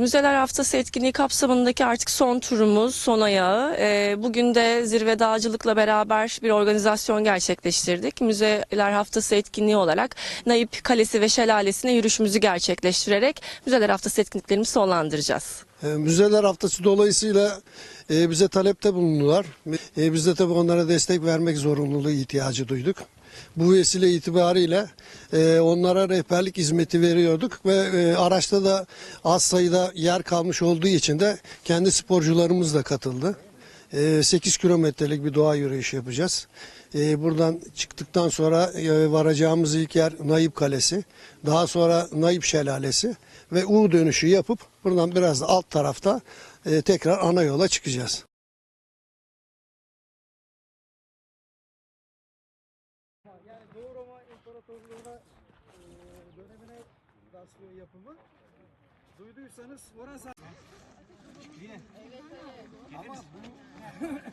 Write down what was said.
Müzeler Haftası etkinliği kapsamındaki artık son turumuz, son ayağı. Ee, bugün de zirve dağcılıkla beraber bir organizasyon gerçekleştirdik. Müzeler Haftası etkinliği olarak Naip Kalesi ve Şelalesi'ne yürüyüşümüzü gerçekleştirerek Müzeler Haftası etkinliklerimizi sonlandıracağız. E, Müzeler Haftası dolayısıyla e, bize talepte bulundular. E, biz de tabii onlara destek vermek zorunluluğu ihtiyacı duyduk. Bu vesile itibariyle e, onlara rehberlik hizmeti veriyorduk ve e, araçta da az sayıda yer kalmış olduğu için de kendi sporcularımız da katıldı. E, 8 kilometrelik bir doğa yürüyüşü yapacağız. E, buradan çıktıktan sonra e, varacağımız ilk yer Naip Kalesi. Daha sonra Naip Şelalesi ve U dönüşü yapıp buradan biraz da alt tarafta e, tekrar ana yola çıkacağız. Yani Doğu Roma İmparatorluğu'na e, dönemine rastlıyor yapımı. Duyduysanız Horasan. Yine. Evet, evet. Ama bu